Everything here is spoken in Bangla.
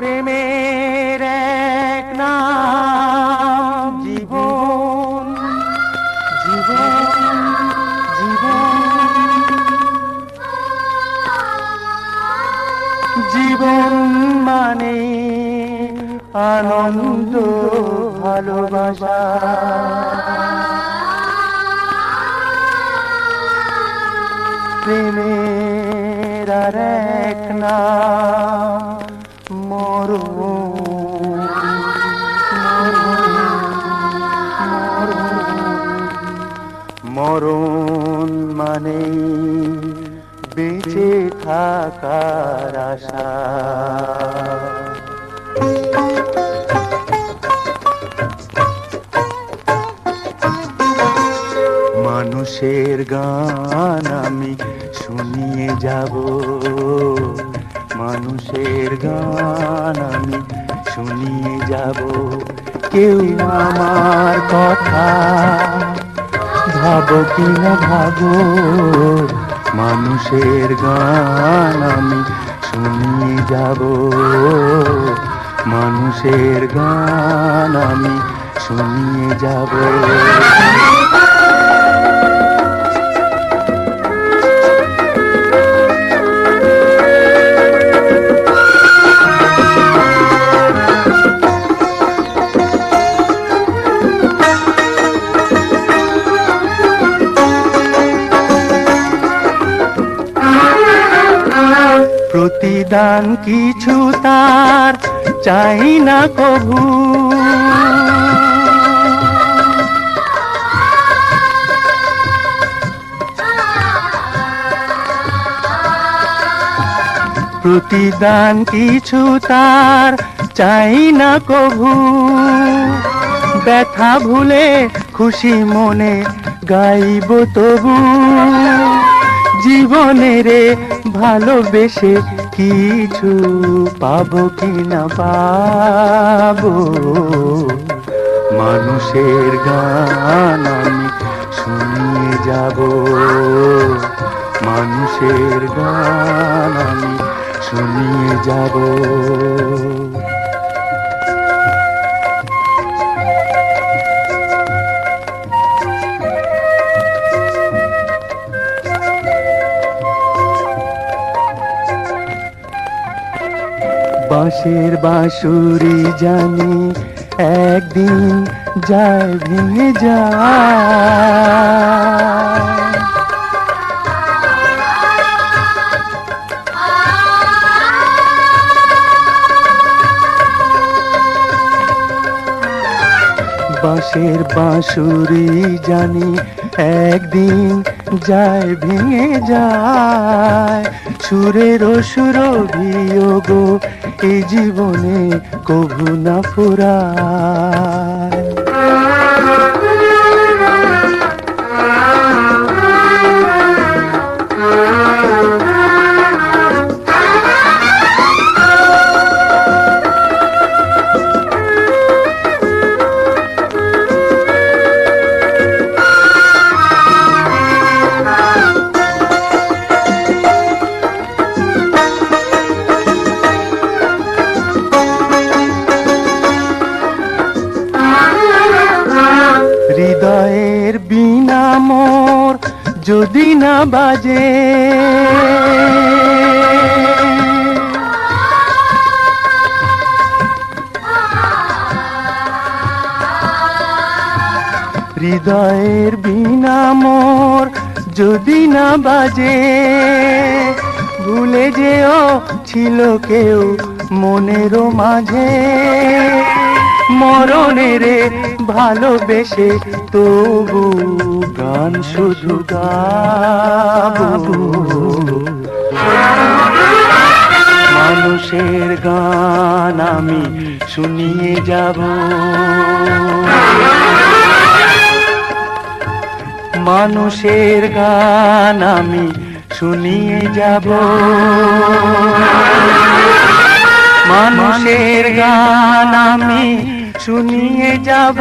প্রেমের এক নাম জীবন। জীবন জীবন। জীবন মানে আনন্দ ভালোবাসা। প্রেমের আর এক নাম। থাকার আশা। মানুষের গান আমি শুনিয়ে যাব। মানুষের গান আমি শুনিয়ে যাব। কেউ আমার কথা ভাবো কি না ভাবো। মানুষের গান আমি শুনিয়ে যাব। মানুষের গান আমি শুনিয়ে যাব। প্রতিদান কিছু তার চাই না কভু প্রতিদান কিছু তার চাই না কভু ব্যথা ভুলে খুশি মনে গাইব তবু। জীবনেরে ভালোবেসে কিছু পাবো কি না পাবো? মানুষের গান আমি শুনিয়ে যাব। মানুষের গান আমি শুনিয়ে যাব। বাঁশের বাঁশুরি জানি একদিন যায় ভেঙে বাঁশের বাঁশুরি জানি একদিন যায় ভেঙে যায়। সুরের সুর গো এই জীবনে কভু না ফুরায়। হৃদয়ের বিনা মোর যদি না বাজে। হৃদয়ের বিনা মোর যদি না বাজে। ভুলে যেও ছিল কেউ মনেরও মাঝে। মরণেরে ভালোবেসে তবু গান শুধু গাবো। মানুষের গান আমি শুনিয়ে যাব। মানুষের গান আমি শুনিয়ে যাব। মানুষের গান আমি শুনিয়ে যাব।